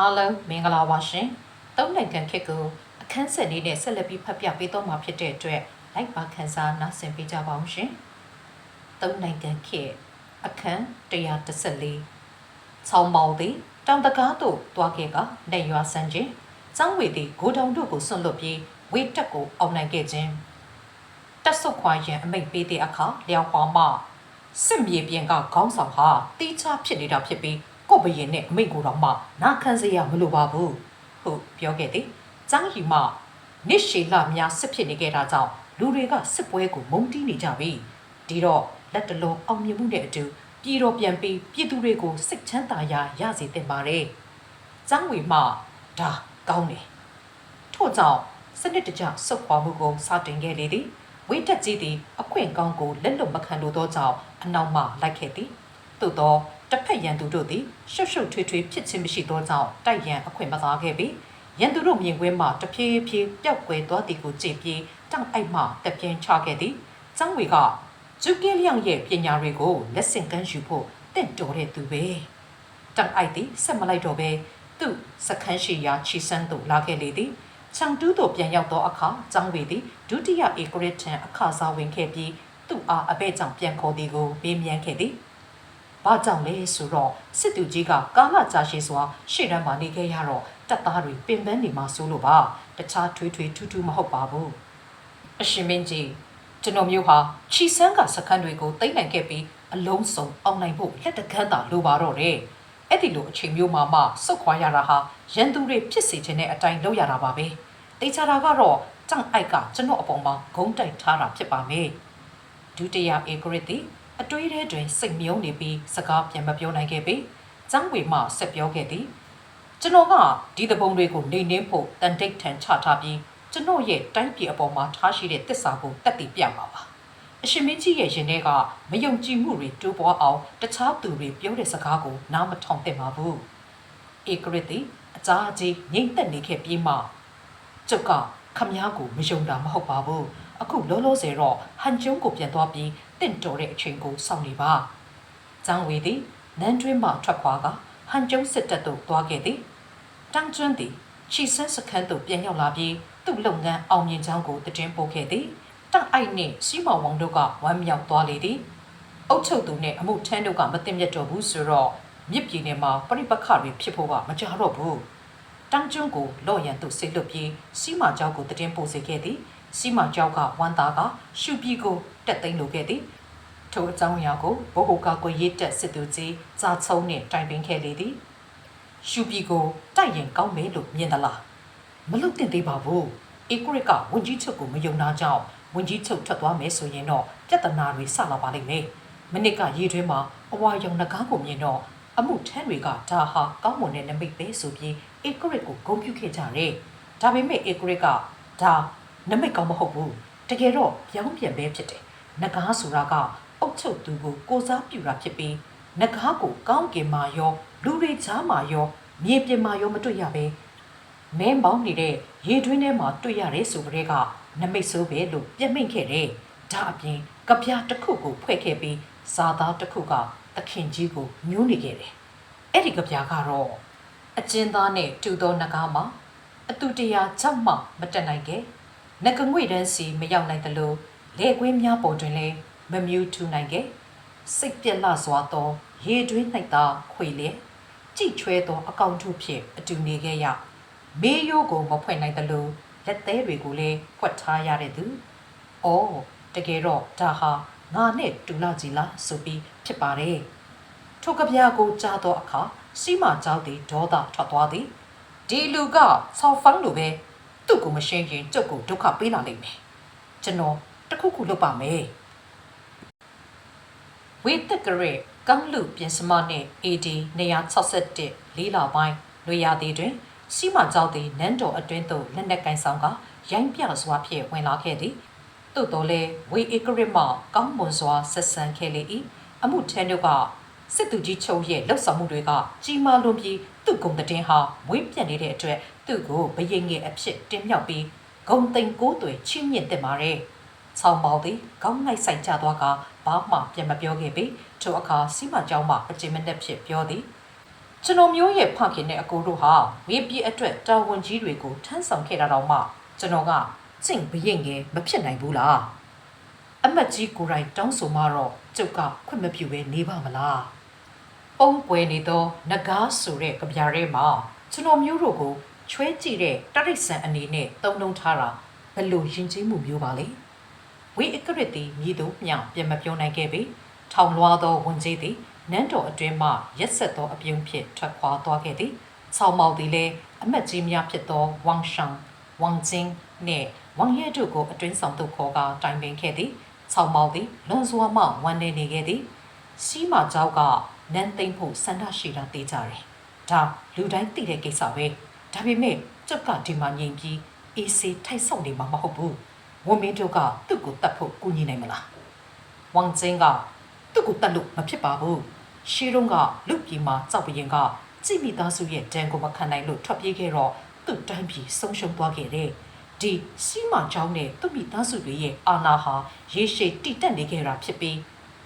အားလုံးမင်္ဂလာပါရှင်။သုံးနိုင်ငံခေတ်ကိုအခန်းဆက်လေးနဲ့ဆက်လက်ပြီးဖတ်ပြပေးတော့မှာဖြစ်တဲ့အတွက်လိုက်ပါခန်းစားနားဆင်ပေးကြပါအောင်ရှင်။သုံးနိုင်ငံခေတ်အခန်း114ဆောင်းမောင်သည်တောင်တကားသို့တွားခဲ့ကနေရွာဆန်းခြင်းចောင်းဝေသည်ဂိုတောင်တို့ကိုဆွန့်လွတ်ပြီးဝေတက်ကိုအောင်နိုင်ခဲ့ခြင်းတက်ဆုတ်ခွာရန်အမိတ်ပေးတဲ့အခါလျောက်ခွာမှစစ်မြေပြင်ကခေါင်းဆောင်ဟာတီးခြားဖြစ်နေတာဖြစ်ပြီး ကို့ဘရင်နဲ့အမိတ်ကိုတော့မှနာခံစရာမလိုပါဘူးဟုတ်ပြောခဲ့သည်ចောင်းရီမှနစ်ရှည်လများစစ်ဖြစ်နေခဲ့တာကြောင့်လူတွေကစစ်ပွဲကိုမုန်းတီးနေကြပြီဒီတော့လက်တလုံးအောင်မြင်မှုနဲ့အတူပြည်တော်ပြန်ပြီးပြည်သူတွေကိုစိတ်ချမ်းသာရာရစေတင်ပါတယ်ចောင်းဝေမှဒါကောင်းတယ်ထို့ကြောင့်စနစ်တကျစုပ်ခွာမှုကိုစတင်ခဲ့လေသည်ဝိတက်ကြီးသည်အခွင့်ကောင်းကိုလက်လွတ်မခံလိုသောကြောင့်အနောက်မှလိုက်ခဲ့သည်သို့သော တစ်ဖက်ရန်သူတို့သည်ရှုပ်ရှုပ်ထွေးထွေးဖြစ်ခြင်းမရှိသောကြောင့်တိုက်ရန်အခွင့်မသားခဲ့ပြီးရန်သူတို့မြင်ကွင်းမှတဖြည်းဖြည်းပျောက်ကွယ်သွားသည်ကိုကြည့်ပြီးတောင်အိုက်မှတပြင်းချခဲ့သည်ကျန်းဝေကကျုကင်းလျောင်ရဲ့ပညာတွေကိုလက်ဆင့်ကမ်းယူဖို့တင့်တော်တဲ့သူပဲတောင်အိုက်သည်ဆက်မလိုက်တော့ပဲသူ့စခန်းရှိရာချီစန်းသို့လာခဲ့လေသည်ချန်တူးတို့ပြန်ရောက်သောအခါចောင်းဝေသည်ဒုတိယဧကရစ်ထံအခါစားဝင်ခဲ့ပြီးသူ့အားအဘဲကြောင့်ပြန်ခေါ်သည်ကိုမေးမြန်းခဲ့သည်။ ဘာကြောင့်လဲဆိုတော့စစ်သူကြီးကကာလကြာရှည်စွာရှေ့တန်းမှာနေခဲ့ရတော့တပ်သားတွေပင်ပန်းနေမှာစိုးလို့ပါတခြားထွေးထွေးထူးထူးမဟုတ်ပါဘူး။အရှင်မင်းကြီးကျွန်တော်မျိုးဟာချီဆန်းကစခန်းတွေကိုတိမ့်နိုင်ခဲ့ပြီးအလုံးစုံအောင်နိုင်ဖို့လက်တကမ်းသာလိုပါတော့တယ်။အဲ့ဒီလိုအချိန်မျိုးမှာမှစုတ်ခွာရတာဟာရန်သူတွေဖြစ်စေခြင်းနဲ့အတိုင်းလုပ်ရတာပါပဲ။တေချာတာကတော့ကြောင့်အိုက်ကကျွန်တော်အပေါ်မှာဂုံးတိုက်ထားတာဖြစ်ပါမယ်။ဒုတိယဧကရစ်သည် အတွေးထဲတွင်စိတ်မြုံနေပြီးစကားပြန်မပြောနိုင်ခဲ့ပေ။ကျန်းဝေမှဆက်ပြောခဲ့သည်။ကျွန်တော်ကဒီသဘုံတွေကိုနေနှင်းဖို့တန်တိတ်ထန်ချထားပြီးကျွန်တော်ရဲ့တိုင်းပြည်အပေါ်မှာထားရှိတဲ့တစ္ဆာကိုတက်တည်ပြမှာပါ။အရှင်မင်းကြီးရဲ့ရင်ထဲကမယုံကြည်မှုတွေတိုးပွားအောင်တခြားသူတွေပြောတဲ့စကားကိုနားမထောင်သင့်ပါဘူး။ဧကရစ်သည်အကြာကြီးငိမ့်သက်နေခဲ့ပြီးမှကျုပ်ကခမည်းကိုမယုံတာမဟုတ်ပါဘူး။ အခုလောလောဆယ်တော့ဟန်ကျုံကိုပြန်သွားပြီးတင့်တော်တဲ့အချိန်ကိုစောင့်နေပါ။ကျန်းဝေသည်နန်းတွင်းမှထွက်ခွာကဟန်ကျုံစစ်တပ်သို့သွားခဲ့သည်။တန်းကျွန်းသည်ချီဆန်းစခန်းသို့ပြန်ရောက်လာပြီးသူ့လုပ်ငန်းအောင်မြင်ကြောင်းကိုတည်င်းပို့ခဲ့သည်။တန့်အိုက်နှင့်စီမောင်ဝေါတို့ကဝမ်းမြောက်သွားလေသည်။အုတ်ချုပ်သူနှင့်အမှုထမ်းတို့ကမတင်မြတ်တော့ဘူးဆိုတော့မြစ်ပြည်နယ်မှာပြိပခတွေဖြစ်ဖို့ကမကြတော့ဘူး။တန်းကျွန်းကိုလော့ရန်သို့ဆိတ်လွတ်ပြီးစီမာကျောက်ကိုတည်င်းပို့စေခဲ့သည်။ စီမာကျောက်ကဝမ်းသားကရှုပြီးကိုတက်သိမ်းလိုခဲ့သည်။ထိုအကြောင်းအရာကိုဘိုဟိုကကိုရေးတက်စစ်သူကြီးဇာချုံနှင့်တိုင်ပင်ခဲ့လေသည်။ရှုပြီးကိုတိုက်ရင်ကောင်းမယ်လို့မြင်သလား။မလုပ်တင်သေးပါဘူး။ဧကရစ်ကဝန်ကြီးချုပ်ကိုမယုံနာကြောင့်ဝန်ကြီးချုပ်ထွက်သွားမယ်ဆိုရင်တော့ပြဿနာတွေဆလာပါလိမ့်မယ်။မနစ်ကရေတွင်းမှာအဝါရောင်နှကားကိုမြင်တော့အမှုထမ်းတွေကဒါဟာကောင်းမွန်တဲ့နမိတ်ပဲဆိုပြီးဧကရစ်ကိုဂုဏ်ပြုခဲ့ကြတယ်။ဒါပေမဲ့ဧကရစ်ကဒါ နမိတ်ကောင်းမဟုတ်ဘူး။တကယ်တော့ပြောင်းပြန်ပဲဖြစ်တယ်။နဂါးဆိုတာကအုတ်ချုပ်သူကိုကိုစားပြူတာဖြစ်ပြီးနဂါးကိုကောင်းကင်မာရောလူတွေချားမာရောမြေပြင်မာရောမတွေ့ရပဲမင်းပေါင်းနေတဲ့ရေတွင်းထဲမှာတွေ့ရတယ်ဆိုကြတဲ့ကနမိတ်ဆိုးပဲလို့ပြက်မိတ်ခဲ့တယ်။ဒါအပြင်ကပြားတစ်ခုကိုဖွဲ့ခဲ့ပြီးဇာသားတစ်ခုကသခင်ကြီးကိုညှိုးနေခဲ့တယ်။အဲ့ဒီကပြားကတော့အကျဉ်းသားနဲ့တူသောနဂါးမှာအတူတရာကြောက်မှမတက်နိုင်ခဲ့။ ငကငွေတန်းစီမရောက်နိုင်သလိုလေကွင်းများပေါ်တွင်လည်းမမြူးထူနိုင်ခဲ့။စိတ်ပြက်လှစွာသောရေတွင်း၌သာခွေလျက်ကြိတ်ချွဲသောအကောင့်ထုဖြင့်အတူနေခဲ့ရမေးရိုးကိုမဖွင့်နိုင်သလိုလက်သေးတွေကိုလည်းဖွက်ထားရတဲ့သူ။အော်တကယ်တော့ဒါဟာငါနဲ့တူလာကြီးလားဆိုပြီးဖြစ်ပါတယ်။ထိုကဗျာကိုကြားသောအခါစီမကြောက်သည်ဒေါသထွက်သွားသည်။ဒီလူကဆောင်းဖန်းလိုပဲ သူ့ကိုမရှင်းရင်ကျုပ်ကိုဒုက္ခပေးလာလိမ့်မယ်။ကျွန်တော်တခုခုလုပ်ပါမယ်။ဝေတက်ကရဲကောင်းလူပြင်စမနှင့် AD 261လေးလာပိုင်းလွေရသည်တွင်စီမကြောက်သည်နန်းတော်အတွင်းသို့လက်နက်ကင်ဆောင်ကရိုင်းပြစွာဖြင့်ဝင်လာခဲ့သည်သို့တော်လည်းဝေဧကရစ်မှကောင်းမွန်စွာဆက်ဆံခဲ့လေ၏အမှုထမ်းတို့က စစ်သူကြီးချုပ်ရဲ့လှုပ်ဆောင်မှုတွေကကြီးမားလွန်ပြီးသူ့ဂုံတည်င်းဟာဝင်းပြက်နေတဲ့အတွက်သူ့ကိုဘရင်ငယ်အဖြစ်တင်မြောက်ပြီးဂုံတိန်ကိုးတွေချင်းမြင့်တင်ပါတယ်။ဆောင်းပေါသည်ကောင်းလိုက်ဆိုင်ကြသွားကဘာမှပြန်မပြောခဲ့ပေထိုအခါစီမကျောင်းမှအကျဉ်းမနဲ့ဖြစ်ပြောသည်ကျွန်တော်မျိုးရဲ့ဖခင်နဲ့အကိုတို့ဟာဝေပြည်အတွက်တာဝန်ကြီးတွေကိုထမ်းဆောင်ခဲ့တာတော့မှကျွန်တော်ကကျင့်ဘရင်ငယ်မဖြစ်နိုင်ဘူးလားအမတ်ကြီးကိုယ်တိုင်တောင်းဆိုမှတော့ကျုပ်ကခွင့်မပြုဘဲနေပါမလား ပုံပွဲနေသောနဂါးဆိုတဲ့ကြပြားထဲမှာကျွန်တော်မျိုးတို့ကိုချွဲကြည့်တဲ့တရိတ်ဆန်အနေနဲ့တုံတုံထားတာဘယ်လိုယဉ်ကျေးမှုမျိုးပါလဲဝေအကရစ်တီမြည်သူမျှပြန်မပြောနိုင်ခဲ့ပေထောင်လွှားသောဝင်ကြီးသည်နန်းတော်အတွင်းမှရက်ဆက်သောအပြုံးဖြင့်ထွက်ခွာသွားခဲ့သည်။ဆောင်းမောက်သည်လည်းအမတ်ကြီးများဖြစ်သောဝမ်ရှန်ဝမ်ဂျင်းနှင့်ဝမ်ရဲတို့ကိုအတွင်းဆောင်သို့ခေါ်ကာတိုင်ပင်ခဲ့သည်။ဆောင်းမောက်သည်လွန်စွာမှဝမ်းနေနေခဲ့သည်။စီးမာကျောက်က နန်းသိမ့်ဖို့ဆန္ဒရှိတာသိကြတယ်။ဒါလူတိုင်းသိတဲ့ကိစ္စပဲ။ဒါပေမဲ့ကျုပ်ကဒီမှာငြိမ်ပြီးအေးစေးထိုက်ဆောက်နေမှာမဟုတ်ဘူး။ဝမ်မင်းတို့ကသူ့ကိုတတ်ဖို့ကူညီနိုင်မလား။ဝမ်ဂျင်းကသူ့ကိုတတ်လို့မဖြစ်ပါဘူး။ရှေးတုန်းကလူပြည်မှာကြောက်ပရင်ကကြည်မိသားစုရဲ့ဒဏ်ကိုမခံနိုင်လို့ထွက်ပြေးခဲ့တော့သူ့တိုင်းပြည်ဆုံးရှုံးသွားခဲ့တယ်။ဒီစီးမချောင်းနဲ့သူ့မိသားစုတွေရဲ့အာဏာဟာရေရှည်တည်တက်နေခဲ့တာဖြစ်ပြီး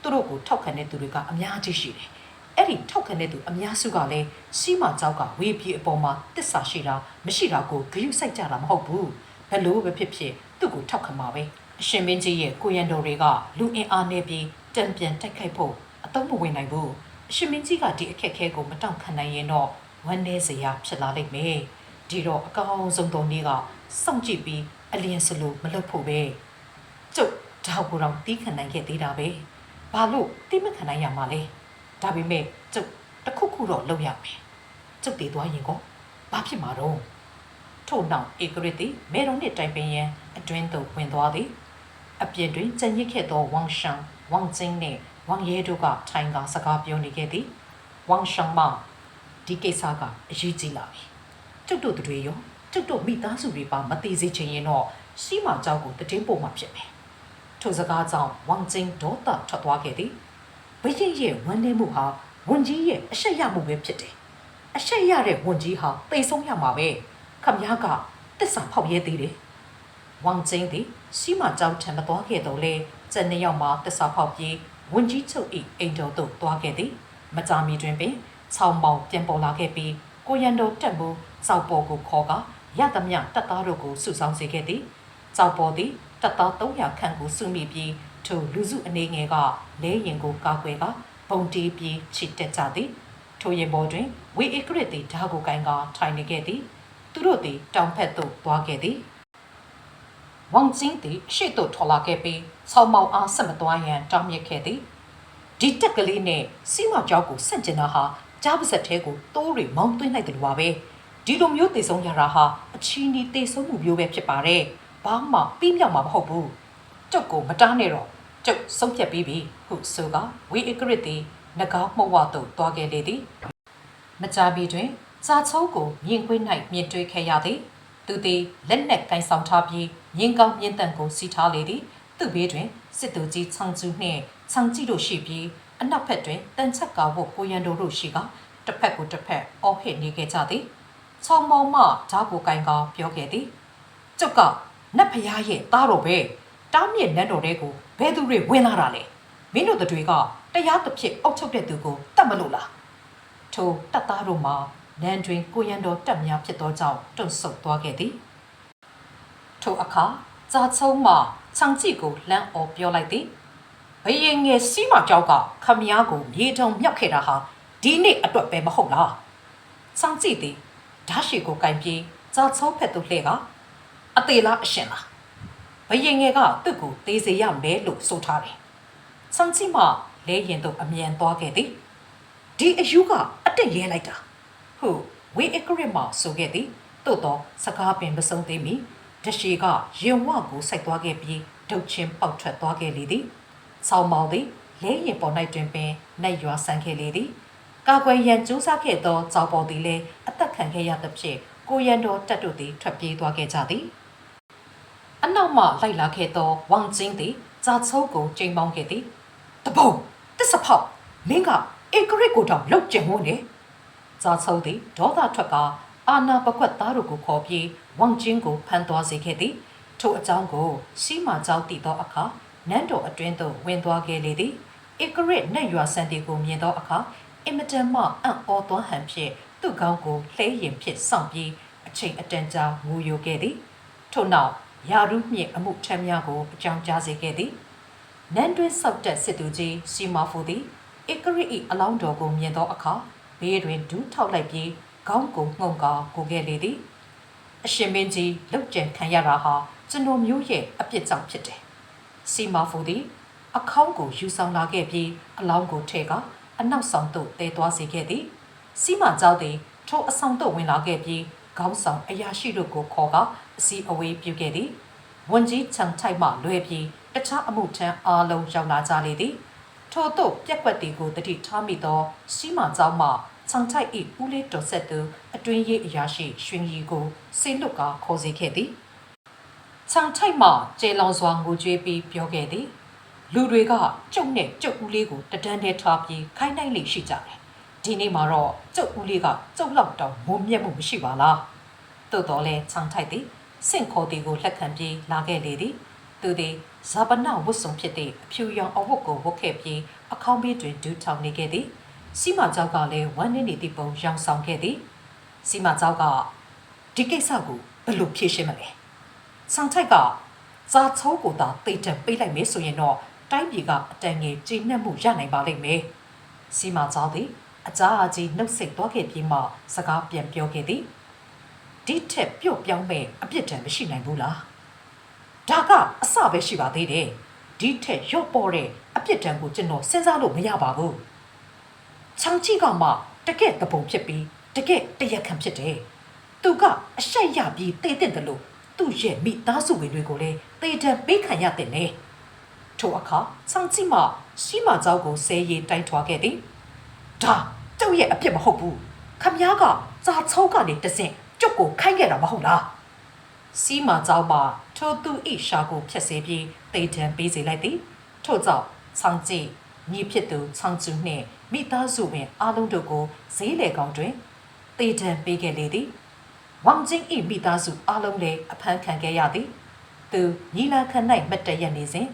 သူတို့ကိုထောက်ခံတဲ့သူတွေကအများကြီးရှိတယ်။ အဲ့ဒီထောက်ခံတဲ့သူအများစုကလည်းစီးမချောင်းကဝေးပြေအပေါ်မှာတစ္ဆာရှိတာမရှိတာကိုဂရုစိုက်ကြတာမဟုတ်ဘူး။ဘလို့ပဲဖြစ်ဖြစ်သူ့ကိုထောက်ခံပါပဲ။အရှင်မင်းကြီးရဲ့ကိုရန်တော်တွေကလူအင်အားနေပြီးတံပြန်တိုက်ခိုက်ဖို့အတော့မဝင်နိုင်ဘူး။အရှင်မင်းကြီးကဒီအခက်အခဲကိုမတောင့်ခံနိုင်ရင်တော့ဝမ်းနည်းစရာဖြစ်လာလိမ့်မယ်။ဒီတော့အကောင်းဆုံးသောနေ့ကစောင့်ကြည့်ပြီးအလျင်စလိုမလုပ်ဖို့ပဲ။ကျုပ်ဒါကိုတော့တီးခံနိုင်ခဲ့သေးတာပဲ။ဘာလို့တီးမခံနိုင်ရမှာလဲ။ ဒါပေမဲ့ကျုပ်တစ်ခုခုတော့လုပ်ရမယ်ကျုပ်တည်သွားရင်ကောဘာဖြစ်မှာတော့ထို့နောက်ဧကရစ်သည်မေတော်နှင့်တိုင်ပင်ရန်အတွင်းသို့ဝင်သွားသည်အပြင်တွင်ကြံရစ်ခဲ့သောဝမ်ရှောင်ဝမ်ကျင်းနှင့်ဝမ်ရဲတို့ကထိုင်ကစကားပြောနေခဲ့သည်ဝမ်ရှောင်မဒီကိစ္စကအရေးကြီးလာပြီကျုပ်တို့တွေရောကျုပ်တို့မိသားစုတွေပါမသိစေချင်ရင်တော့ရှိမှကြောက်ကိုတည်င်းပို့မှဖြစ်မယ်ထို့စကားကြောင့်ဝမ်ကျင်းဒေါသထွက်သွားခဲ့သည် ဘရင့်ရဲ့ဝန်ထဲမှုဟာဝန်ကြီးရဲ့အဆက်ရမှုပဲဖြစ်တယ်။အဆက်ရတဲ့ဝန်ကြီးဟာတိတ်ဆုံးရမှာပဲ။ခမည်းကတစ္ဆာဖောက်ရဲသေးတယ်။ဝမ်ကျင်းသည်စီမာကြောင့်ထံမသွားခဲ့တော့လေ။ကျန်နှစ်ယောက်မှာတစ္ဆာဖောက်ပြီးဝန်ကြီးချုပ်၏အိမ်တော်သို့သွားခဲ့သည်။မကြာမီတွင်ပင်ချောင်းပေါင်ပြန်ပေါ်လာခဲ့ပြီးကိုရန်တော်တက်မှုစောက်ပေါ်ကိုခေါ်ကရသမျှတပ်သားတို့ကိုစုဆောင်းစေခဲ့သည်။စောက်ပေါ်သည်တပ်သား300ခန့်ကိုစုမိပြီး ထိုလူစုအနေငယ်ကလဲရင်ကိုကာကွယ်ကပုံတီးပြီးချစ်တက်ကြသည်ထိုရင်ပေါ်တွင်ဝေဧကရစ်သည်ဓာကိုကိုင်ကထိုင်နေခဲ့သည် သူတို့သည်တောင်ဖက်သို့သွားခဲ့သည်ဝမ်ကျင်းသည်ရှေ့သို့ထွက်လာခဲ့ပြီးဆောင်းမောင်အားဆက်မသွားရန်တောင်းမြစ်ခဲ့သည်ဒီတက်ကလေးနဲ့စီမကြောက်ကိုဆန့်ကျင်တာဟာကြားပါဆက်သေးကိုတိုးတွေမောင်းသွင်းလိုက်တယ်လို့ပါပဲဒီလိုမျိုးတေဆုံးရတာဟာအချီးနီးတေဆုံးမှုမျိုးပဲဖြစ်ပါတယ်ဘာမှပြီးမြောက်မှာမဟုတ်ဘူး ကျုပ်ကိုမတားနဲ့တော့ကျုပ်ဆုံးဖြတ်ပြီးပြီဟုဆိုကဝေဧကရစ်သည်ငကားမှုတ်ဝသို့တွားခဲ့လေသည်မကြမီတွင်စာချုံးကိုမြင်ကွင်း၌မြင်တွေ့ခဲ့ရသည်သူသည်လက်နက်ကင်ဆောင်ထားပြီးမြင်းကောင်းမြင်းတန်ကိုစီထားလေသည်သူ့ဘေးတွင်စစ်သူကြီးချောင်းကျူနှင့်ချောင်းကြီးတို့ရှိပြီးအနောက်ဘက်တွင်တန်ချက်ကာဝတ်ကိုရန်တို့တို့ရှိကတစ်ဖက်ကိုတစ်ဖက်အော်ဟစ်နေခဲ့ကြသည်ချောင်းမောင်မှဓာကိုကင်ကပြောခဲ့သည်ကျုပ်ကနတ်ဖရားရဲ့သားတော်ပဲ တားမြစ်နန်းတော်တဲကိုဘယ်သူတွေဝင်လာတာလဲမင်းတို့တွေကတရားသဖြင့်အုပ်ချုပ်တဲ့သူကိုတတ်မလို့လားထိုတပ်သားတို့မှာနန်းတွင်ကိုရန်တော်တက်များဖြစ်သောကြောင့်တွန့်ဆုတ်သွားခဲ့သည်ထိုအခါဇာချုံမှချောင်ကြည့်ကိုလမ်းအော်ပြောလိုက်သည်ဘယင်ငယ်စီးမကြောက်ကခမည်းကိုမြေထုံမြောက်ခဲ့တာဟာဒီနေ့အတွက်ပဲမဟုတ်လားချောင်ကြည့်သည်ဓာရှိကိုကင်ပြီးဇာချုံဖက်သို့လှည့်ကအသေးလားအရှင်လား ဘယင်ငယ်ကသူ့ကိုသေးစေရမယ်လို့ဆိုထားတယ်ချောင်ကြည့်မှလဲရင်သို့အမြန်သွားခဲ့သည်ဒီအယူကအတက်ရဲလိုက်တာဟုတ်ဝေအကရစ်မှဆိုခဲ့သည်သို့တော့စကားပင်မဆုံးသေးမီတရှိကရင်ဝကိုစိုက်သွားခဲ့ပြီးဒုတ်ချင်းပေါက်ထွက်သွားခဲ့လေသည်ဆောင်းမောင်သည်လဲရင်ပေါ်၌တွင်ပင်နိုင်ရွာဆန်းခဲ့လေသည်ကာကွယ်ရန်ကျူးစားခဲ့သောဇောက်ပေါ်သည်လည်းအသက်ခံခဲ့ရသဖြင့်ကိုရန်တော်တက်တို့သည်ထွက်ပြေးသွားခဲ့ကြသည် အနောက်မှလိုက်လာခဲ့သောဝမ်ကျင်းသည်ဇာချုံကိုချိန်ပေါင်းခဲ့သည်တပုံတစ္ဆဖောက်မင်းကဧကရစ်ကိုတော့လောက်ကျင်မို့နေဇာချုံသည်ဒေါသထွက်ကအာနာပကွက်သားတို့ကိုခေါ်ပြီးဝမ်ကျင်းကိုဖမ်းသွားစေခဲ့သည်ထို့အကြောင်းကိုစီမာကျောင်းတည်သောအခါနန်းတော်အတွင်းသို့ဝင်သွားခဲ့လေသည်ဧကရစ်နတ်ရွာစံတီကိုမြင်သောအခါအင်မတန်မှအံ့ဩသွားဟန်ဖြင့်သူ့ကောင်းကိုလှဲရင်ဖြစ်ဆောင်ပြီးအချိန်အတန်ကြာငိုယိုခဲ့သည်ထို့နောက် ယာရုမြင့်အမှုထမ်းများကိုအကြောင်းကြားစေခဲ့သည်နန်းတွင်းဆောက်တက်စစ်သူကြီးစီမာဖူသည်ဧကရိ၏အလောင်းတော်ကိုမြင်သောအခါဘေးတွင်ဒူးထောက်လိုက်ပြီးခေါင်းကိုငုံကာကိုခဲ့လေသည်အရှင်မင်းကြီးလုတ်ကြံခံရတာဟာကျွန်တော်မျိုးရဲ့အပြစ်ကြောင့်ဖြစ်တယ်စီမာဖူသည်အခေါင်းကိုယူဆောင်လာခဲ့ပြီးအလောင်းကိုထဲကအနောက်ဆောင်သို့တဲသွားစေခဲ့သည်စီမာကျောက်သည်ထိုအဆောင်သို့ဝင်လာခဲ့ပြီးခေါင်းဆောင်အရာရှိတို့ကိုခေါ်က အစီအဝေးပြုခဲ့သည်ဝန်ကြီးချန်ထိုက်မှလွဲပြီးတခြားအမှုထမ်းအားလုံးရောက်လာကြလေသည်ထို့သို့ပြက်ကွက်တီကိုတတိထားမိသောစီမာကျောက်မှချန်ထိုက်၏ဦးလေးတော်ဆက်သူအတွင်းရေးအရာရှိရွှင်ရီကိုဆေးလွတ်ကခေါ်စေခဲ့သည်ချန်ထိုက်မှကျေလောင်စွာငိုကြွေးပြီးပြောခဲ့သည်လူတွေကကျုပ်နဲ့ကျုပ်ဦးလေးကိုတဒန်းနဲ့ထားပြီးခိုင်းနိုင်လိမ့်ရှိကြတယ်။ဒီနေ့မှာတော့ကျုပ်ဦးလေးကကျုပ်လောက်တောင်မုံမြက်မှုမရှိပါလား။သို့တော်လဲချောင်းထိုက်သည် စင့်ခေါ်သည်ကိုလက်ခံပြီးလာခဲ့လေသည်။သူသည်ဇာပနဝတ်စုံဖြစ်သည့်အဖြူရောင်အဝတ်ကိုဝတ်ခဲ့ပြီးအခေါင်းဘေးတွင်ဒူးထောင်နေခဲ့သည်။စီမကျောက်ကလည်းဝမ်းနေနေသည့်ပုံရောင်ဆောင်ခဲ့သည်။စီမကျောက်ကဒီကိစ္စကိုဘယ်လိုဖြေရှင်းမလဲ။ဆောင်ထိုက်ကဇာချိုးကိုသာတိတ်တက်ပေးလိုက်မယ်ဆိုရင်တော့တိုင်းပြည်ကအတန်ငယ်ကျေနပ်မှုရနိုင်ပါလိမ့်မယ်။စီမာကျောင်းသည်အကြားအကြီးနှုတ်ဆက်သွားခဲ့ပြီးမှစကားပြန်ပြောခဲ့သည်။ ဒီထက်ပြုတ်ပြောင်းမဲ့အပြစ်ဒဏ်မရှိနိုင်ဘူးလား။ဒါကအစပဲရှိပါသေးတယ်။ဒီထက်ရော့ပေါ်တဲ့အပြစ်ဒဏ်ကိုကျွန်တော်စဉ်းစားလို့မရပါဘူး။ချောင်ကြီးကမှတကယ့်တပုံဖြစ်ပြီးတကယ့်တရက်ခံဖြစ်တယ်။သူကအရှက်ရပြီးတေးတဲ့တယ်လို့သူ့ရဲ့မိသားစုဝင်တွေကိုလည်းတေးတံပေးခံရတဲ့နဲ့။ ထိုအခါဆောင်ကြည့်မှရှိမเจ้าကိုဆဲရီတိုက်ထွားခဲ့သည်ဒါကျုပ်ရဲ့အပြစ်မဟုတ်ဘူးခမည်းကဇာချုံးကနေတဆင့် ကျုပ်ကိုခိုင်းခဲ့တာမဟုတ်လားစီးမာကြောင့်ပါထိုသူဤရှာကိုဖျက်ဆီးပြီးတိတ်တံပေးစေလိုက်သည်ထို့ကြောင့်ဆောင်းကြည့်ညီဖြစ်သူဆောင်းကျူနှင့်မိသားစုဝင်အားလုံးတို့ကိုဈေးလေကောင်တွင်တေတံပေးခဲ့လေသည်ဝမ်ကျင်းဤမိသားစုအားလုံးလည်းအဖမ်းခံခဲ့ရသည်သူညီလာခံ၌မတ်တရက်နေစဉ်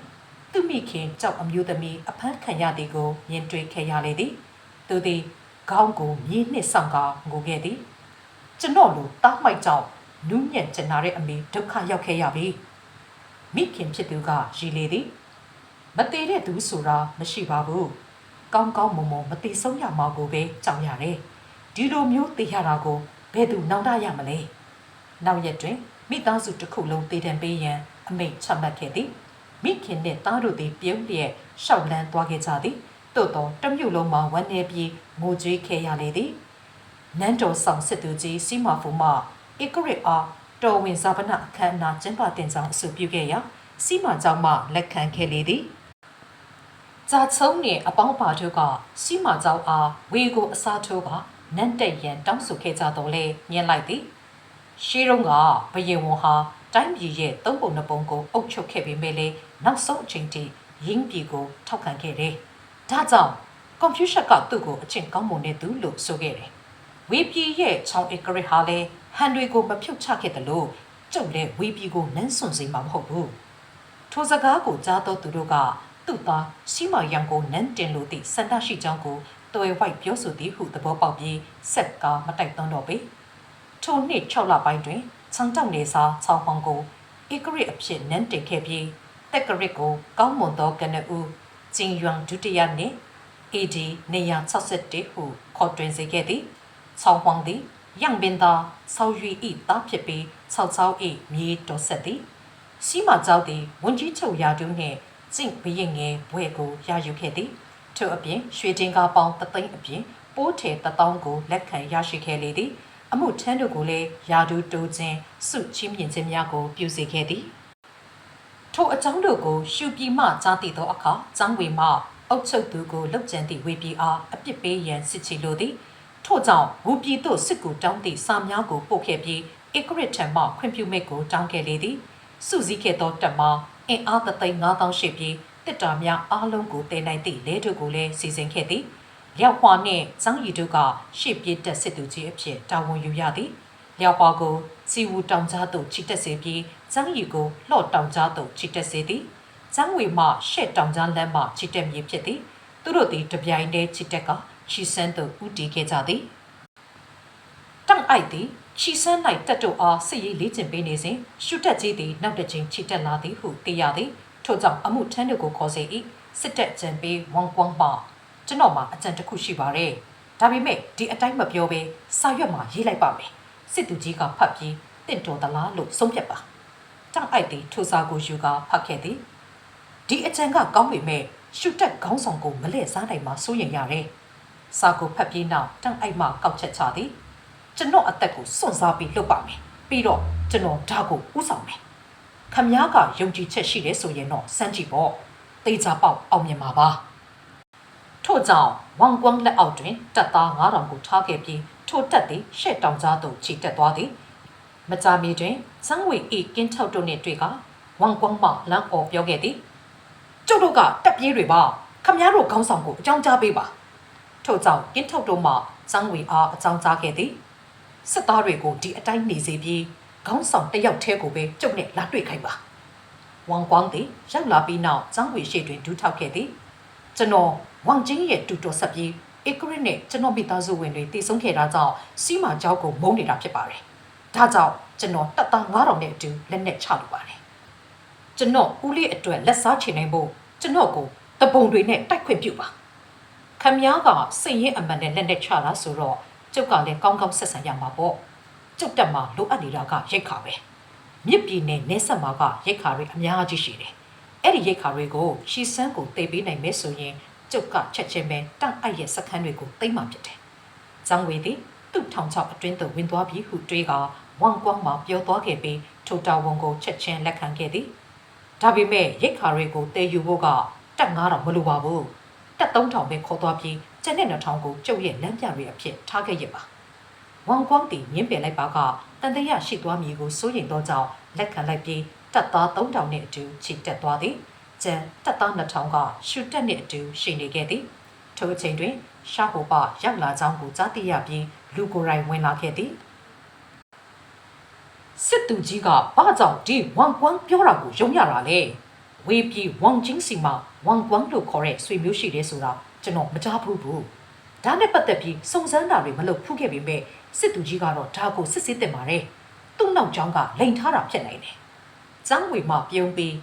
သူမိခင်ကြောက်အမျိုးသမီးအဖမ်းခံရသည်ကိုမြင်တွေ့ခဲ့ရလေသည်သူသည်ခေါင်းကိုမြေနှင့်ဆောင်ကငိုခဲ့သည် ကျွန်တော်လိုတားမိုက်ကြောင့်နူးညံ့ကျင်နာတဲ့အမေဒုက္ခရောက်ခဲ့ရပြီမိခင်ဖြစ်သူကရည်လေသည်မသေးတဲ့သူဆိုတာမရှိပါဘူးကောင်းကောင်းမွန်မွန်မသေးဆုံးရမှာကိုပဲကြောက်ရတယ်ဒီလိုမျိုးသိရတာကိုဘယ်သူနောင်တရမလဲနောက်ရက်တွင်မိသားစုတစ်ခုလုံးတည်တံပေးရန်အမိန့်ချမှတ်ခဲ့သည်မိခင်နှင့်သားတို့သည်ပြုံးလျက်ရှောက်လန်းသွားခဲ့ကြသည်သို့တော့တမျိုးလုံးမှာဝမ်းနေပြီးငိုကြွေးခဲ့ရလေသည် နန်းတော်ဆောင်စစ်သူကြီးစီမာဖူမှဧကရစ်အားတော်ဝင်ဇာပနအခမ်းအနားကျင်းပတင်ဆောင်အဆိုပြုခဲ့ရာစီမာကျောင်းမှလက်ခံခဲ့လေသည်ဇာချုံနှင့်အပေါင်းပါတို့ကစီမာကျောင်းအားဝေကိုအစားထိုးကနန်းတက်ရန်တောင်းဆိုခဲ့ကြတော့လဲညှင်းလိုက်သည်ရှေးတုန်းကဘယင်ဝန်ဟာတိုင်းပြည်ရဲ့သုံးပုံနှစ်ပုံကိုအုပ်ချုပ်ခဲ့ပြီးမြဲလေနောက်ဆုံးအချိန်ထိရင်းပြည်ကိုထောက်ခံခဲ့တယ်။ဒါကြောင့်ကွန်ပျူတာကသူ့ကိုအချင်းကောင်းမွန်တဲ့သူလို့ဆိုခဲ့တယ်။ ဝေပြည်ရဲ့ချောင်းဧကရစ်ဟာလည်းဟန်တွေကိုမဖြုတ်ချခဲ့တယ်လို့ကျုပ်လည်းဝေပြည်ကိုနန်းစွန်စေမှာမဟုတ်ဘူး။ထိုစကားကိုကြားတော့သူတို့ကသူ့သားစီမယံကိုနန်းတင်လို့သည့်စန္ဒရှိကြောင်းကိုတွယ်ဝိုက်ပြောဆိုသည်ဟုသဘောပေါက်ပြီးဆက်ကားမတိုက်သွန်းတော့ပေ။ထိုနှစ်6လပိုင်းတွင်ချန်တောက်နေစာချောင်းဟောင်းကိုဧကရစ်အဖြစ်နန်းတင်ခဲ့ပြီးတက်ကရစ်ကိုကောင်းမွန်သောကနဦးကျင်းယွမ်ဒုတိယနှင့် AD 961ဟုခေါ်တွင်စေခဲ့သည် ချောင်းဟောင်းသည်ယံဘင်သာဆောက်ရွီဤသားဖြစ်ပြီး၆ချောင်းဤမြေတော်ဆက်သည်စီမာကျောက်သည်ဝန်ကြီးချုပ်ရာထူးနှင့်ကျင့်ဘရင်ငယ်ဘွဲ့ကိုရယူခဲ့သည်ထို့အပြင်ရွှေတင်ကားပေါင်းတသိန်းအပြင်ပိုးထေတထောင်ကိုလက်ခံရရှိခဲ့လေသည်အမှုထမ်းတို့ကိုလည်းယာဒူတိုးခြင်းစုချီးမြှင့်ခြင်းများကိုပြုစေခဲ့သည်ထိုအကြောင်းတို့ကိုရှုပြည်မှကြားသိသောအခါចောင်းဝေမှအုတ်ချုပ်သူကိုလှုပ်ကြံသည့်ဝေပြည်အားအပြစ်ပေးရန်စစ်ချီလိုသည် ထို့ကြောင့်ဝူပြည်သို့စစ်ကူတောင်းသည့်စာများကိုပို့ခဲ့ပြီးဧကရစ်ထံမှခွင့်ပြုမိတ်ကိုတောင်းခဲ့လေသည်စုစည်းခဲ့သောတပ်မှအင်အားသသိန်း9000ရှိပြီးတစ်တာများအားလုံးကိုတင်နိုင်သည့်လဲတို့ကိုလည်းစီစဉ်ခဲ့သည်လျောက်ဟွာနှင့်ဇန်းရီတို့ကရှေ့ပြေးတက်စစ်သူကြီးအဖြစ်တာဝန်ယူရသည်လျောက်ဟွာကိုစီဝူတောင်ကြားသို့ချီတက်စေပြီးဇန်းရီကိုလှော့တောင်ကြားသို့ချီတက်စေသည်ဇန်းဝေမှရှေ့တောင်ကြားလမ်းမှချီတက်မည်ဖြစ်သည်သူတို့သည်တပြိုင်တည်းချီတက်က ချီစန်းသို့ဦးတည်ခဲ့ကြသည်တန့်အိုက်သည်ချီစန်း၌တက်တို့အားစစ်ရေးလေ့ကျင့်ပေးနေစဉ်ရှုတက်ကြီးသည်နောက်တစ်ချိန်ချီတက်လာသည်ဟုသိရသည်ထို့ကြောင့်အမှုထမ်းတို့ကိုခေါ်စေ၏စစ်တပ်ကြံပေးဝမ်ကွမ်ပါကျွန်တော်မှာအကြံတစ်ခုရှိပါတယ်ဒါပေမဲ့ဒီအတိုင်းမပြောဘဲစာရွက်မှာရေးလိုက်ပါမယ်စစ်သူကြီးကဖတ်ပြီးတင့်တော်သလားလို့ဆုံးဖြတ်ပါတန့်အိုက်သည်ထိုစာကိုယူကာဖတ်ခဲ့သည်ဒီအကြံကကောင်းပေမဲ့ရှုတက်ခေါင်းဆောင်ကိုမလဲ့စားနိုင်မှာစိုးရင်ရတယ် စာကိုဖတ်ပြီးနောက်တန့်အိုက်မှကောက်ချက်ချသည်ကျွန်တော်အသက်ကိုစွန့်စားပြီးလှုပ်ပါမယ်ပြီးတော့ကျွန်တော်ဓာတ်ကိုဥဆောင်မယ်ခမ ्या ကယုံကြည်ချက်ရှိတယ်ဆိုရင်တော့စမ်းကြည့်ပေါ့တေချာပေါက်အောင်မြင်ပါပါထို့ကြောင့်ဝမ်ကွမ်လက်အောက်တွင်တပ်သား9000ကိုထားခဲ့ပြီးထိုတပ်သည်ရှက်တောင်ကြားသို့ခြိတက်သွားသည်မကြာမီတွင်ဇန်းဝေဤကင်းထောက်တို့နှင့်တွေ့ကဝမ်ကွမ်မှလမ်းအော်ပြောခဲ့သည်ကျုပ်တို့ကတက်ပြေးတွေပါခမ ्या တို့ခေါင်းဆောင်ကိုအကြောင်းကြားပေးပါ ထို့ကြောင့်ကင်းထောက်တို့မှဇန်းဝေအားအကြောင်းကြားခဲ့သည်စစ်သားတွေကိုဒီအတိုင်းနေစေပြီးခေါင်းဆောင်တစ်ယောက်တည်းကိုပဲကျုပ်နဲ့လာတွေ့ခိုင်းပါဝမ်ကွမ်သည်ရောက်လာပြီးနောက်ဇန်းဝေရှိတွင်ဒူးထောက်ခဲ့သည်ကျွန်တော်ဝမ်ကျင်းရဲ့တူတော်ဆက်ပြီးဧကရစ်နဲ့ကျွန်တော်မိသားစုဝင်တွေတည်ဆုံးခဲ့တာကြောင့်စီးမာကျောက်ကိုမုန်းနေတာဖြစ်ပါတယ်ဒါကြောင့်ကျွန်တော်တပ်သား9000နဲ့အတူလက်နဲ့ချလိုပါတယ်ကျွန်တော်ဦးလေးအတွက်လက်စားချင်နိုင်ဖို့ကျွန်တော်ကိုတပုံတွေနဲ့တိုက်ခွင့်ပြုပါခ မ ्या ကစိတ်ရင်းအမှန်နဲ့လက်နဲ့ချတာဆိုတော့ကျုပ်ကလည်းကောင်းကောင်းဆက်ဆံရမှာပေါ့ကျုပ်တက်မှာလိုအပ်နေတာကရိတ်ခါပဲမြစ်ပြည်နယ်နေဆက်မှာကရိတ်ခါတွေအများကြီးရှိတယ်အဲ့ဒီရိတ်ခါတွေကိုရှီစန်းကိုတိတ်ပေးနိုင်မယ်ဆိုရင်ကျုပ်ကချက်ချင်းပဲတန့်အိုက်ရဲ့စခန်းတွေကိုတိမ့်မှဖြစ်တယ်။ဇောင်းဝေသည်သူ့ထောင်ချောက်အတွင်းသို့ဝင်သွားပြီးဟုတွေးကဝမ်ကွမ်မှပြောသွားခဲ့ပြီးထိုတာဝန်ကိုချက်ချင်းလက်ခံခဲ့သည်။ဒါပေမဲ့ရိတ်ခါတွေကိုတည်ယူဖို့ကတက်9000မလိုပါဘူး။ တက်3000ပဲခေါ်သွားပြီးကျန်တဲ့2000ကိုကျုပ်ရဲ့လမ်းပြတွေအဖြစ်ထားခဲ့ရပါ။ဝမ်ကွမ်တီညင်းပယ်လိုက်ပါကတန်တရာရှိသွားမည်ကိုစိုးရိမ်သောကြောင့်လက်ခံလိုက်ပြီးတက်သား3000နဲ့အတူခြိတက်သွားသည်။ကျန်တပ်သား2000ကရှူတက်နှင့်အတူရှိနေခဲ့သည်ထိုအချိန်တွင်ရှာဟိုပရောက်လာကြောင်းကိုကြားသိရပြီးလူကိုယ်တိုင်ဝင်လာခဲ့သည်စစ်သူကြီးကဘာကြောင့်ဒီဝမ်ကွမ်ပြောတာကိုယုံရတာလဲ ဝေးပြီးဝမ်ချင်းစီမှာဝမ်ကွမ်လို့ခေါ်တဲ့ဆွေမျိုးရှိတယ်ဆိုတာကျွန်တော်မကြားဘူးဘူးဒါနဲ့ပတ်သက်ပြီးစုံစမ်းတာတွေမလုပ်ဖူးခဲ့ပေမဲ့စစ်သူကြီးကတော့ဒါကိုစစ်စစ်တင်ပါတယ်သူ့နောက်ကျောင်းကလိန်ထားတာဖြစ်နိုင်တယ်။ကျန်းဝေမှပြုံးပြီး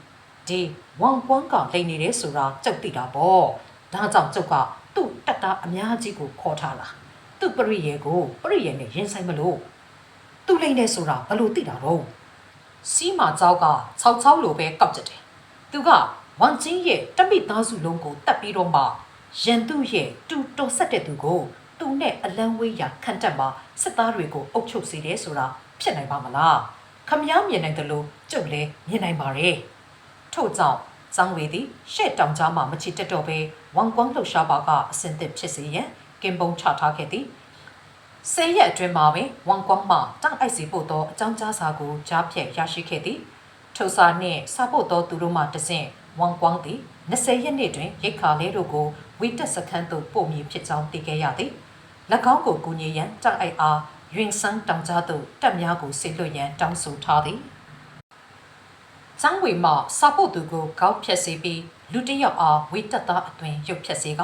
ဒီဝမ်ကွမ်ကလိန်နေတယ်ဆိုတာကြုတ်သိတာပေါ့ဒါကြောင့်ကျုပ်ကသူ့တက်တာအများကြီးကိုခေါ်ထားတာသူ့ပရိယေကိုပရိယေနဲ့ရင်ဆိုင်မလို့သူ့လိန်နေဆိုတာဘလို့သိတာတော့စီးမာเจ้าက6 6လိုပဲကောက်ကြတယ် သူကဝမ်ချင်းရဲ့တမိသားစုလုံးကိုတတ်ပြီးတော့မှရန်သူရဲ့တူတော်ဆက်တဲ့သူကိုသူနဲ့အလန်းဝေးရာခံတက်မှာစစ်သားတွေကိုအုပ်ချုပ်စေတယ်ဆိုတာဖြစ်နိုင်ပါမလားခမည်းမြင်နိုင်တယ်လို့ကျုပ်လည်းမြင်နိုင်ပါတယ်ထို့ကြောင့်ဇောင်းဝေသည်ရှေ့တောင်ကြားမှမချီတက်တော့ဘဲဝမ်ကွမ်လှူရှားပါကအစင်သစ်ဖြစ်စေရန်ကင်ပုံချထားခဲ့သည်ဆယ်ရက်အတွင်းမှာပင်ဝမ်ကွမ်မှတောင်အိုက်စီပို့သောအကြောင်းကြားစာကိုကြားဖြတ်ရရှိခဲ့သည် ထိုစာနှင့်စာပို့သောသူတို့မှတဆင့်ဝမ်ကွမ်သည်20ရက်နေ့တွင်ရိတ်ခါလေးတို့ကိုဝီတက်စခန်းသို့ပို့မည်ဖြစ်ကြောင်းသိခဲ့ရသည်၎င်းကိုကူညီရန်တောင်အိုက်အားယွင်ဆန်းတောင်ကြားသို့တပ်များကိုဆစ်လွှတ်ရန်တောင်းဆိုထားသည်ဇန်းဝေမှစာပုတ်သူကိုကောက်ဖြက်စေပြီးလူတစ်ယောက်အားဝေတက်သားအသွင်ရုပ်ဖြက်စေက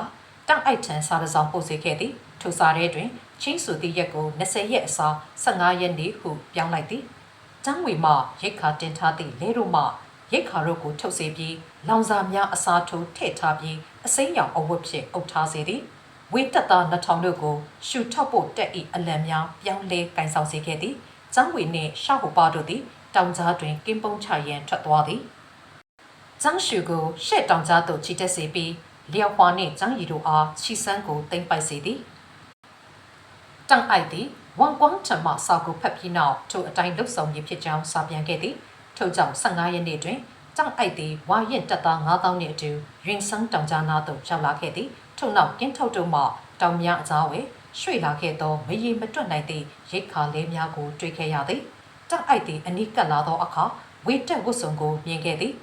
တန့်အိုက်ထန်စာရဆောင်ပို့စေခဲ့သည်ထိုစာရဲတွင်ချင်းစုသည့်ရက်ကို20ရက်အစား15ရက်နေ့ဟုပြောင်းလိုက်သည် ဇန်းဝေမှရိတ်ခါတင်ထားသည့်လဲတို့မှရိတ်ခါတို့ကိုထုတ်စေပြီးလောင်စာများအစားထိုးထည့်ထားပြီးအစိမ်းရောင်အဝတ်ဖြင့်အုပ်ထားစေသည်ဝေတက်သားနှထောင်တို့ကိုရှူထောက်ဖို့တက်ဤအလံများပြောင်းလဲကင်ဆောင်စေခဲ့သည်ဇန်းဝေနှင့်ရှောက်ဟိုပါတို့သည်တောင်ကြားတွင်ကင်းပုံးချရန်ထွက်သွားသည်။ဇန်းရှူကိုရှေ့တောင်ကြားသို့ချီတက်စေပြီးလျောက်ဟွာနှင့်ဇန်းရီတို့အားချီစန်းကိုတင်ပိုက်စေသည်။တန့်အိုက်သည် ဝမ်ကွမ်ချမ်မှစာကိုဖတ်ပြီးနောက်ထိုအတိုင်းလှုပ်ဆောင်ရဖြစ်ကြောင်းစာပြန်ခဲ့သည်။ထို့ကြောင့်15ရက်နေ့တွင်တန့်အိုက်သည်ဝါရင်တပ်သား9000နှင့်အတူရင်ဆန်းတောင်ကြားနာသို့ရောက်လာခဲ့သည်။ထို့နောက်ကင်းထုတ်တို့မှတောင်များအကြားဝဲရွှေ့လာခဲ့သောမရေမတွက်နိုင်သည့်ရိတ်ခါလေးများကိုတွေ့ခဲ့ရသည်။တောက်အိုက်သည်အနီးကပ်လာသောအခါဝေတက်ဝတ်စုံကိုမြင်ခဲ့သည်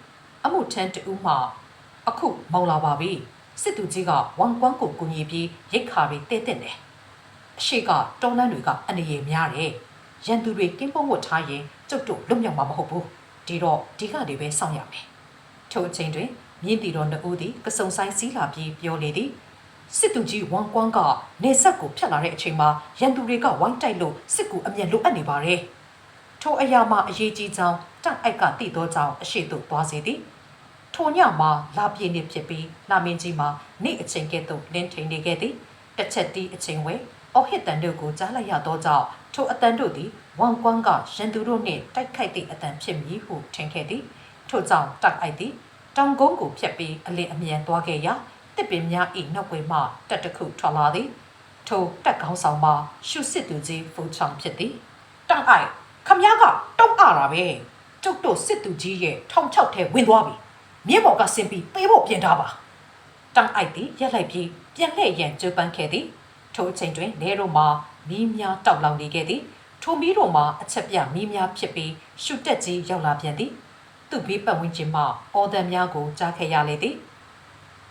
အမှုထမ်းတူမှအခုမောင်လာပါပြီစစ်သူကြီးကဝမ်ကွမ်ကိုကူညီပြီးရိတ်ခါတွေတဲတဲ့တယ် အရှိကတောလန်းတွေကအန္တရာယ်များတယ်ရန်သူတွေကင်းပုံးဝတ်ထားရင်ကျုပ်တို့လွတ်မြောက်မှာမဟုတ်ဘူးဒီတော့ဒီကနေပဲစောင့်ရမယ်ထို့အချိန်တွင်မြင်းတီတော်နှစ်ဦးသည်ကစုံဆိုင်စီးလာပြီးပြောလေသည်စစ်သူကြီးဝမ်ကွမ်းကနေဆက်ကိုဖျက်လာတဲ့အချိန်မှာရန်သူတွေကဝိုင်းတိုက်လို့စစ်ကူအမြန်လိုအပ်နေပါတယ်။ထိုအရာမှာအရေးကြီးကြောင်းတန့်အိုက်ကတည်သောကြောင့်အရှိတို့သွားစေသည်။ထိုညမှာလာပြင်းနေဖြစ်ပြီးလာမင်းကြီးမှာနေ့အချိန်ကဲ့သို့လင်းထိန်နေခဲ့သည်။တစ်ချက်တီးအချိန်ဝဲ အော်ဟစ်တန်တို့ကိုကြားလိုက်ရသောကြောင့်ထိုအတန်တို့သည်ဝမ်ကွမ်းကရန်သူတို့နှင့်တိုက်ခိုက်သည့်အတန်ဖြစ်မည်ဟုထင်ခဲ့သည်။ထို့ကြောင့်တိုက်အိုက်သည်တောင်ကုန်းကိုဖျက်ပြီးအလင်းအမြန်သွားခဲ့ရာတစ်ပင်များ၏နောက်ွယ်မှတက်တစ်ခုထွက်လာသည်ထိုတက်ကောင်းဆောင်မှာရှုစစ်သူကြီးဖူချောင်ဖြစ်သည်တောင်အိုက်ခမည်းကတုံးအတာပဲကျုပ်တို့စစ်သူကြီးရဲ့ထောင်ချောက်ထဲဝင်သွားပြီမြင်းပေါ်ကဆင်းပြီးပေးဖို့ပြင်ထားပါတောင်အိုက်သည်ရက်လိုက်ပြီးပြန်လှည့်ရန်ကြိုးပမ်းခဲ့သည် ထိုအချိန်တွင်နေတို့မှာမီးများတောက်လောင်နေခဲ့သည်ထိုမီးတို့မှာအချက်ပြမီးများဖြစ်ပြီးရှုတက်ကြီးရောက်လာပြန်သည်သူ့ဘေးပတ်ဝန်းကျင်မှအော်ဒန်များကိုကြားခဲ့ရလေသည်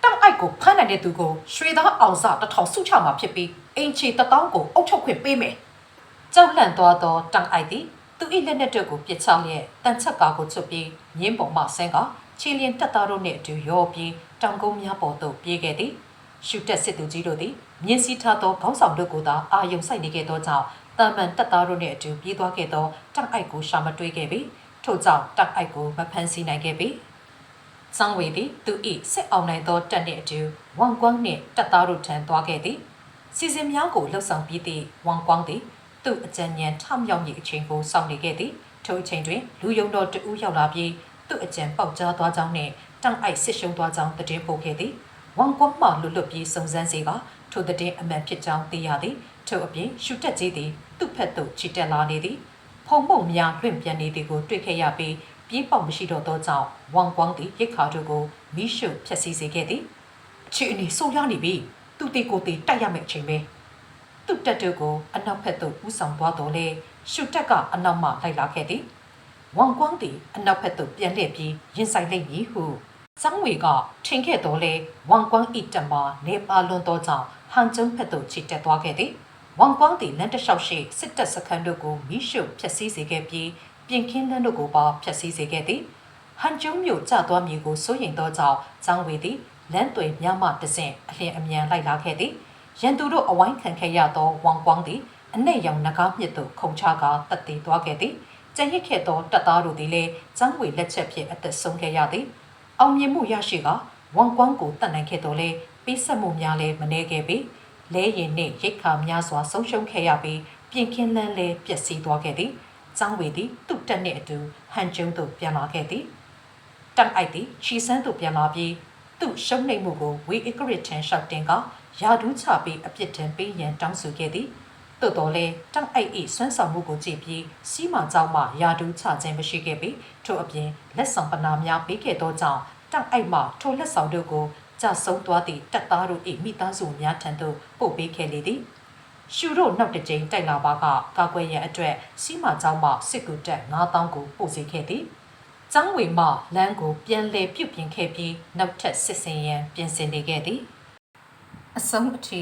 တောက်အိုက်ကိုဖမ်းနိုင်တဲ့သူကိုရွှေသားအောင်စတစ်ထောင်စုချမှာဖြစ်ပြီးအင်ချီတစ်တောင်းကိုအုပ်ချုပ်ခွင့်ပေးမယ်။ကြောက်လန့်သွားသောတောက်အိုက်သည်သူ၏လက်နက်တို့ကိုပြစ်ချလျက်တန်ချက်ကားကိုချွတ်ပြီးမြင်းပေါ်မှဆင်းကချီလျင်တက်သားတို့နှင့်အတူရောပြီးတောင်ကုန်းများပေါ်သို့ပြေးခဲ့သည်။ ရှူတက်စစ်သူကြီးတို့သည်မြင်းစည်းထားသောခေါင်းဆောင်တို့ကိုသာအာယုံဆိုင်နေခဲ့သောကြောင့်တာမန်တက်သားတို့နှင့်အတူပြေးသွားခဲ့သောတောက်အိုက်ကိုရှာမတွေ့ခဲ့ပြီးထို့ကြောင့်တောက်အိုက်ကိုမဖမ်းဆီးနိုင်ခဲ့ပြီး။စောင်းဝေသည်သူ၏စစ်အောင်နိုင်သောတက်နှင့်အတူဝမ်ကွမ်းနှင့်တက်သားတို့ထံသွားခဲ့သည်။စီစဉ်များကိုလှုပ်ဆောင်ပြီးသည့်ဝမ်ကွမ်းသည်သူ့အကြံဉာဏ်ထမြောက်မည့်အချိန်ကိုစောင့်နေခဲ့သည်။ထိုအချိန်တွင်လူယုံတော်တဦးရောက်လာပြီးသူ့အကြံပေါက်ကြားသွားကြောင်းနှင့်တောင်အိုက်ဆစ်ရှုံသွားကြောင်းတည်င်းပို့ခဲ့သည်။ ဝမ်ကွမ်းမှလွတ်လွတ်ပြီးစုံစမ်းစေကထိုတည်င်းအမှန်ဖြစ်ကြောင်းသိရသည်။ထို့အပြင်ရှူတက်ကြီးသည်သူ့ဖက်သို့ချီတက်လာနေသည်။ဖုံမုံများလွင့်ပြန်နေသည်ကိုတွေ့ခဲ့ရပြီးပြေးပေါက်မရှိတော့သောကြောင့်ဝမ်ကွမ်းသည်ရိတ်ခါတို့ကိုမီးရှို့ဖျက်ဆီးစေခဲ့သည်အခြေအနေဆိုးရွားနေပြီသူတေကိုတေတိုက်ရမယ့်အချိန်ပဲသူ့တက်တို့ကိုအနောက်ဘက်သို့ဦးဆောင်သွားတော်လဲရှုတက်ကအနောက်မှလိုက်လာခဲ့သည်ဝမ်ကွမ်းသည်အနောက်ဘက်သို့ပြန်လှည့်ပြီးရင်ဆိုင်လိမ့်မည်ဟု စောင်းဝေကထင်ခဲ့တော်လဲဝမ်ကွမ်းဤတမှာနေပါလွန်သောကြောင့်ဟန်ကျုံဘက်သို့ချီတက်သွားခဲ့သည်ဝမ်ကွမ်းသည်လန်တလျှောက်ရှိစစ်တပ်စခန်းတို့ကိုမီးရှို့ဖျက်ဆီးစေခဲ့ပြီးပြင်ခင်းလန်းတို့ကိုပါဖျက်ဆီးစေခဲ့သည်ဟန်ကျုံမြို့ကျသွားမည်ကိုစိုးရိမ်သောကြောင့်ဇောင်းဝေသည်လမ်းသွေမြမတဆင့်အလျင်အမြန်လိုက်လာခဲ့သည်ရန်သူတို့အဝိုင်းခံခဲ့ရသောဝမ်ကွမ်းသည်အ내ရောင်နဂါးမြစ်သို့ခုန်ချကာတက်တည်သွားခဲ့သည်ကြံရစ်ခဲ့သောတပ်သားတို့သည်လည်းဇောင်းဝေလက်ချက်ဖြင့်အသက်ဆုံးခဲ့ရသည် အောင်မြင်မှုရရှိကဝမ်ကွမ်းကိုတတ်နိုင်ခဲ့တော်လဲပေးဆက်မှုများလည်းမနှဲခဲ့ပြီလဲရင်နှင့်ရိတ်ခါများစွာဆုံးရှုံးခဲ့ရပြီးပြင်ခင်းလန်းလည်းပျက်စီးသွားခဲ့သည်။ကျောင်းဝေသည်သူ့တက်နှင့်အတူဟန်ကျုံသို့ပြန်လာခဲ့သည်။တန်အိုက်သည်ချီစန်းသို့ပြန်လာပြီးသူ့ရှုံးနိမ့်မှုကိုဝေအကရစ်ထန်ရှောက်တင်ကယာဒူးချပြီးအပြစ်ဒဏ်ပေးရန်တောင်းဆိုခဲ့သည်။ သို့တော်လည်းတန်အိုက်၏စွမ်းဆောင်မှုကိုကြည့်ပြီးစီးမာကျောင်းမှယာဒူးချခြင်းမရှိခဲ့ပြီးထို့အပြင်လက်ဆောင်ပနာများပေးခဲ့သောကြောင့်တန်အိုက်မှထိုလက်ဆောင်တို့ကိုကြဆုံးသွားသည့်တပ်သားတို့၏မိသားစုများထံသို့ပို့ပေးခဲ့လေသည်ရှူတို့နောက်တစ်ကြိမ်တိုက်လာပါကကာကွယ်ရန်အတွက်စီးမာကျောင်းမှစစ်ကူတပ်9000ကိုပို့စေခဲ့သည်ကျောင်းဝေမှလမ်းကိုပြန်လည်ပြုပြင်ခဲ့ပြီးနောက်ထပ်စစ်စင်ရန်ပြင်ဆင်နေခဲ့သည်အဆုံးအထိ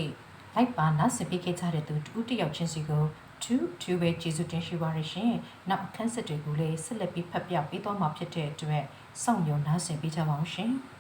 လိုက်ပါနားဆင်ပေးခဲ့ကြတဲ့သူတူတယောက်ချင်းစီကို2 2ပဲကျေးဇူးတင်ရှိပါရရှင်။နောက်အခန်းစစ်တွေကိုလည်းဆက်လက်ပြီးဖတ်ပြပေးသွားမှာဖြစ်တဲ့အတွက်စောင့်မျှော်နားဆင်ပေးကြပါအောင်ရှင်။